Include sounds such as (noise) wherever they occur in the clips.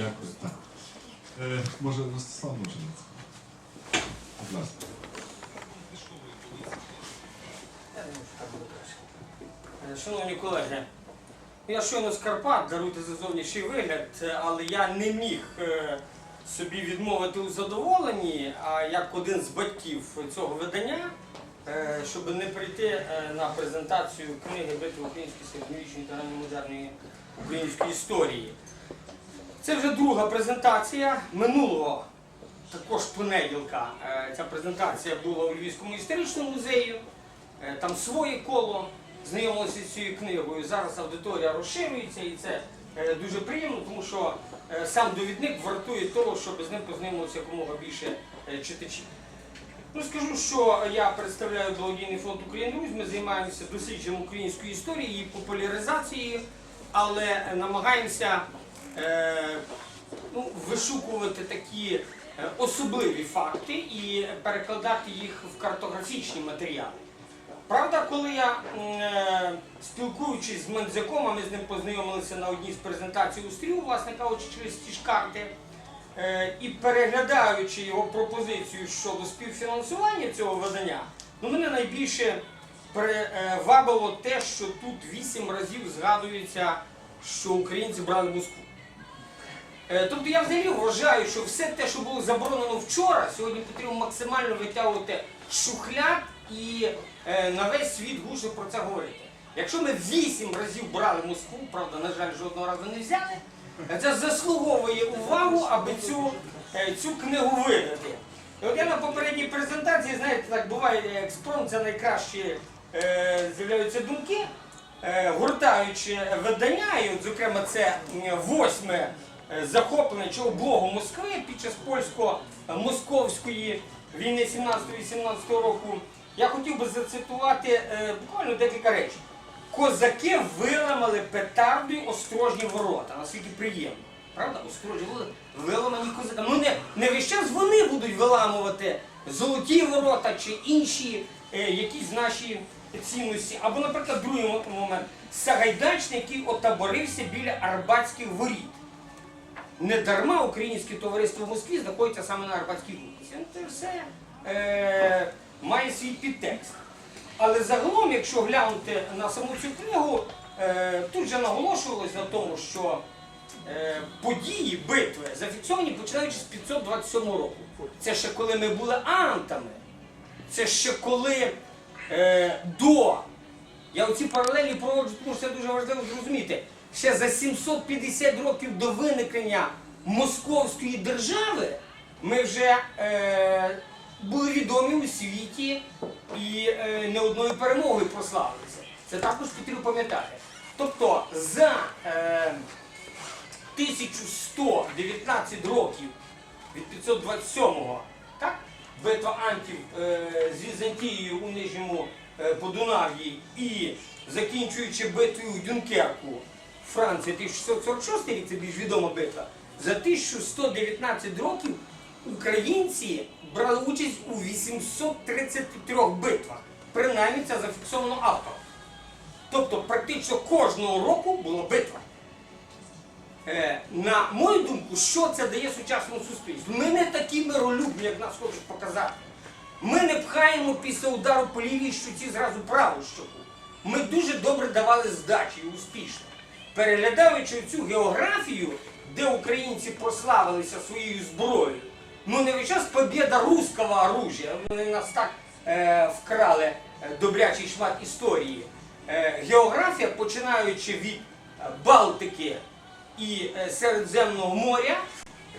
Дякую. Так. Е, може, Ростислав Мужинець? Будь ласка. Е, Шановні колеги, я щойно з Карпат, даруйте за зовнішній вигляд, е, але я не міг е, собі відмовити у задоволенні, а як один з батьків цього видання, щоб не прийти на презентацію книги Битви української середньовічної та ранньомодерної української історії. Це вже друга презентація минулого також понеділка. е, Ця презентація була у Львівському історичному музеї. Е, Там своє коло знайомилися з цією книгою. Зараз аудиторія розширюється і це е, дуже приємно, тому що сам довідник вартує того, щоб з ним познайомилося якомога більше читачів. Ну, скажу, що я представляю благодійний фонд Україн Русь. Ми займаємося дослідженням української історії, її популяризацією, але намагаємося ну, вишукувати такі е, особливі факти і перекладати їх в картографічні матеріали. Правда, коли я, е, спілкуючись з Мендзяком, а ми з ним познайомилися на одній з презентацій у стрію, власне кажучи, через ті ж карти, е, і переглядаючи його пропозицію щодо співфінансування цього видання, ну мене найбільше привабило те, що тут вісім разів згадується, що українці брали Москву. Е, Тобто я взагалі вважаю, що все те, що було заборонено вчора, сьогодні потрібно максимально витягувати шухляд і е, на весь світ гучно про це говорити. Якщо ми вісім разів брали Москву, правда, на жаль, жодного разу не взяли, це заслуговує увагу, аби цю, е, цю книгу видати. І от я на попередній презентації, знаєте, так буває експромт, це найкращі е, з'являються думки, е, гуртаючи видання, і от, зокрема, це восьме захоплення чи облогу Москви під час польсько-московської війни 17-18 року, я хотів би зацитувати е, буквально декілька речень. Козаки виламали петардою острожні ворота. Наскільки приємно. Правда? Острожні ворота виламані козаки. Ну не, не весь час вони будуть виламувати золоті ворота чи інші е, якісь наші цінності. Або, наприклад, другий момент. Сагайдачний, який отаборився біля Арбатських воріт. Не дарма українське товариство в Москві знаходиться саме на Арбатській вулиці. Це все е, має свій підтекст. Але загалом, якщо глянути на саму цю книгу, е, тут же наголошувалось на тому, що е, події, битви зафіксовані починаючи з 527 року. Це ще коли ми були антами. Це ще коли е, до. Я оці паралелі проводжу, тому що це дуже важливо зрозуміти. Ще за 750 років до виникнення Московської держави ми вже е, були відомі у світі і е, не одною перемогою прославилися. Це також потрібно пам'ятати. Тобто за е, 1119 років від 527-го, так? Битва антів е, з Візантією у Нижньому е, Подунав'ї і закінчуючи битвою в Дюнкерку Франції 1646 рік, це більш відома битва, за 1119 років українці брали участь у 833 битвах. Принаймні це зафіксовано автором. Тобто практично кожного року була битва. Е, на мою думку, що це дає сучасному суспільству? Ми не такі миролюбні, як нас хочуть показати. Ми не пхаємо після удару по лівій щуці зразу праву щоку. Ми дуже добре давали здачі і успішно. Переглядаючи цю географію, де українці прославилися своєю зброєю, ну не весь час побіда руського оружия. Вони нас так е, вкрали е, добрячий шмат історії. Е, географія, починаючи від е, Балтики і е, Середземного моря,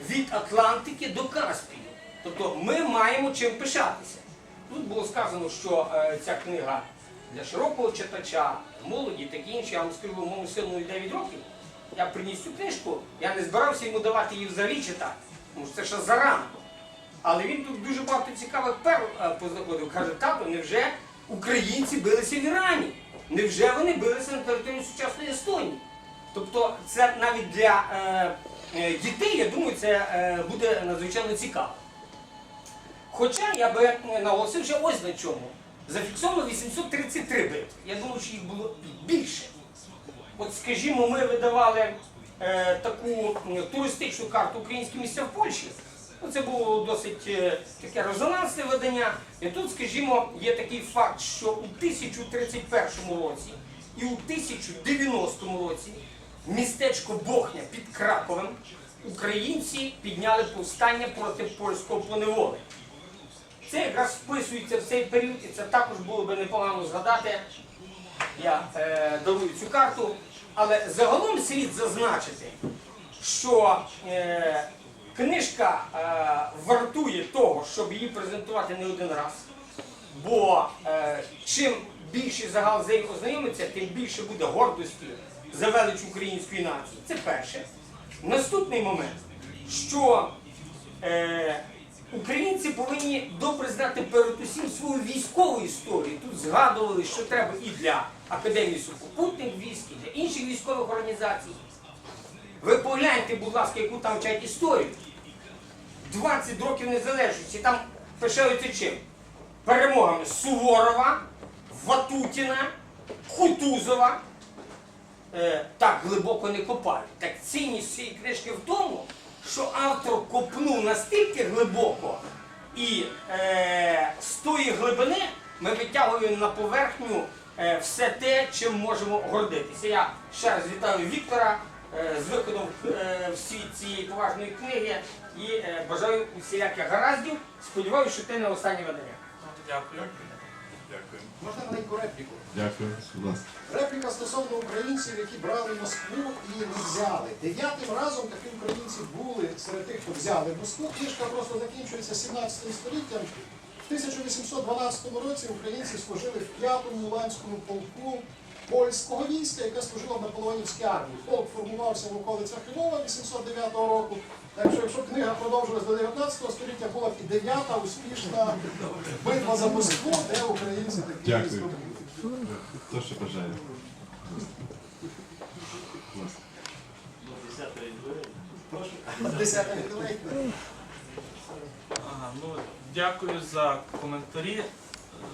від Атлантики до Каспію. Тобто ми маємо чим пишатися. Тут було сказано, що е, ця книга для широкого читача, молоді, таке інше. Я вам скажу, моєму сину 9 років. Я приніс цю книжку, я не збирався йому давати її взагалі читати, тому що це ще зарано. Але він тут дуже багато цікавих перл е, познаходив. Каже, тато, невже українці билися в Ірані? Невже вони билися на території сучасної Естонії? Тобто це навіть для е, е, дітей, я думаю, це е, буде надзвичайно цікаво. Хоча я би е, наголосив ще ось на чому. Зафіксовано 833 битви. Я думаю, що їх було більше. От скажімо, ми видавали е, таку туристичну карту українські місця в Польщі. Ну, це було досить е, таке резонансне видання. І тут, скажімо, є такий факт, що у 1031 році і у 1090 році містечко Бохня під Краковем українці підняли повстання проти польського поневоли. Це якраз вписується в цей період, і це також було би непогано згадати. Я е, дарую цю карту. Але загалом слід зазначити, що е, книжка е, вартує того, щоб її презентувати не один раз. Бо е, чим більший загал з нею ознайомиться, тим більше буде гордості за велич української нації. Це перше. Наступний момент, що е, українці повинні добре знати перед усім свою військову історію. Тут згадували, що треба і для Академії сухопутних військ, і для інших військових організацій. Ви погляньте, будь ласка, яку там вчать історію. 20 років незалежності. Там пишаються чим? Перемогами Суворова, Ватутіна, Кутузова. Е, так глибоко не копали. Так цінність цієї книжки в тому, що автор копнув настільки глибоко, і е, з тої глибини ми витягуємо на поверхню е, все те, чим можемо гордитися. Я ще раз вітаю Віктора е, з виходом е, в світ цієї поважної книги і е, бажаю усіляких гараздів. Сподіваюся, що це не останнє видання. Дякую. Дякую. Можна маленьку репліку? Дякую, будь ласка. Репліка стосовно українців, які брали Москву і не взяли. Дев'ятим разом такі українці були серед тих, хто взяли Москву. Книжка просто закінчується 17 століттям. В 1812 році українці служили в 5-му Уланському полку польського війська, яке служило в Наполеонівській армії. Полк формувався в околицях Львова 809 року. Так що, якщо книга продовжилась до 19 століття, була б і дев'ята успішна битва за Москву, де українці такі Дякую. здобули. Хто ще бажає? Десята ювілей. Ага, ну, дякую за коментарі,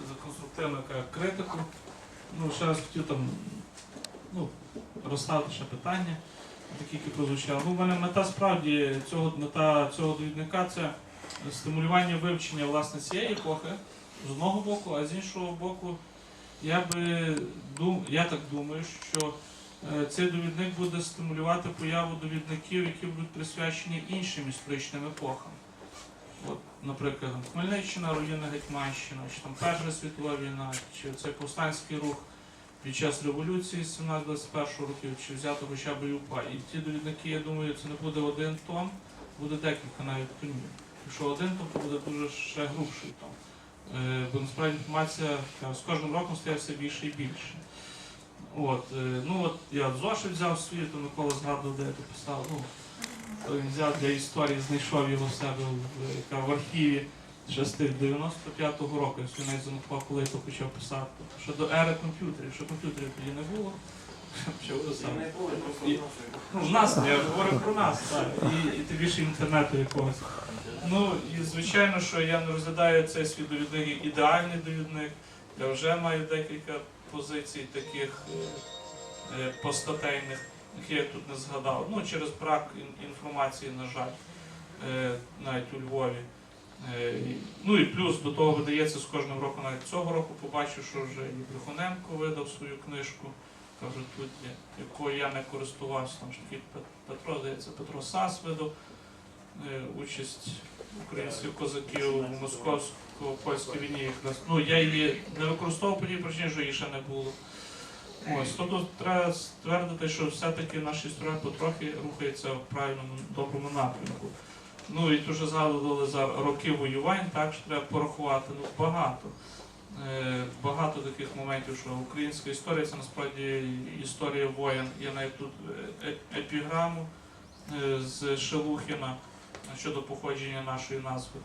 за конструктивну критику. Ну, ще раз хотів там ну, розставити ще питання, такі, які прозвучали. Ну, в мене мета справді цього мета цього довідника це стимулювання вивчення власне цієї епохи з одного боку, а з іншого боку, я би дум, я так думаю, що е, цей довідник буде стимулювати появу довідників, які будуть присвячені іншим історичним епохам. От, наприклад, Хмельниччина, руїна Гетьманщина, чи там Перша світова війна, чи цей повстанський рух під час революції 17-21 років, чи взяти хоча б ЮПА. І ті довідники, я думаю, це не буде один том, буде декілька навіть томів. Якщо один то буде дуже ще грубший том. Е, бо насправді інформація з кожним роком стає все більше і більше. От, е, ну от я зошит взяв свій, то Микола згадував, де я то писав. Ну, взяв для історії, знайшов його в себе в, яка в архіві ще з 95-го року, я свій навіть занотував, коли я то почав писати. Ще до ери комп'ютерів, що комп'ютерів тоді не було. (laughs) В нас, я говорю про нас, так. І, і тим більше інтернету якогось. Ну і звичайно, що я не розглядаю цей свій довідник як ідеальний довідник. Я вже маю декілька позицій таких е, е, постатейних, які я тут не згадав. Ну, через брак інформації, на жаль, е, навіть у Львові. Е, Ну і плюс до того видається з кожним роком, навіть цього року побачив, що вже і Брюхоненко видав свою книжку, яка тут є, якою я не користувався. Там ж такий Петро, здається, Петро Сас видав е, участь українських козаків у московсько-польській війні. Ну, я її не використовував по тій причині, що її ще не було. Ось, тобто треба ствердити, що все-таки наша історія потрохи рухається в правильному доброму напрямку. Ну і дуже згадували за роки воювань, так що треба порахувати. Ну багато. Е, багато таких моментів, що українська історія це насправді історія воєн. Є навіть тут е, е- епіграму з Шелухіна щодо походження нашої назви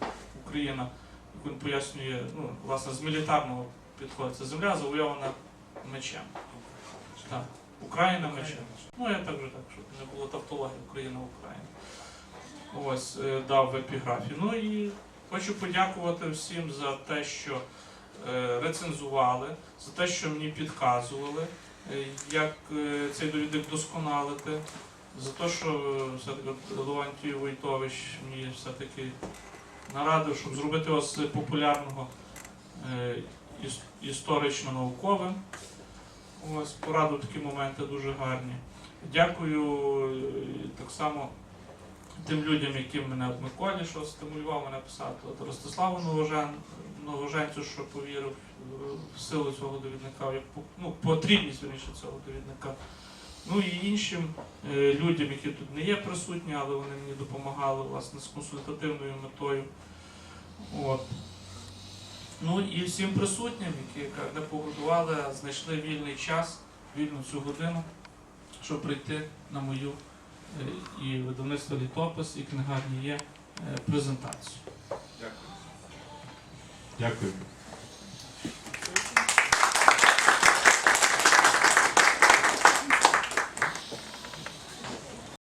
Україна. Він пояснює, ну, власне, з мілітарного підходу. Це земля завойована мечем. Так. Україна мечем. Ну, я так вже так, щоб не було тавтології Україна Україна. Ось, е, дав в епіграфі. Ну і хочу подякувати всім за те, що е, рецензували, за те, що мені підказували, е, як цей довідник досконалити. за те, що Леонтій Войтович мені все-таки нарадив, щоб зробити з популярного історично-науковим. Ось порадив такі моменти дуже гарні. Дякую е, так само тим людям, які мене от Миколі, що стимулював мене писати, от Ростиславу Новожен, Новоженцю, що повірив е, в силу цього довідника, як ну, потрібність вірніше цього довідника. Ну і іншим е, людям, які тут не є присутні, але вони мені допомагали власне з консультативною метою. От. Ну і всім присутнім, які де не погодували, знайшли вільний час, вільну цю годину, щоб прийти на мою е, і видавництво літопис, і книгарні є е, презентацію. Дякую. Дякую.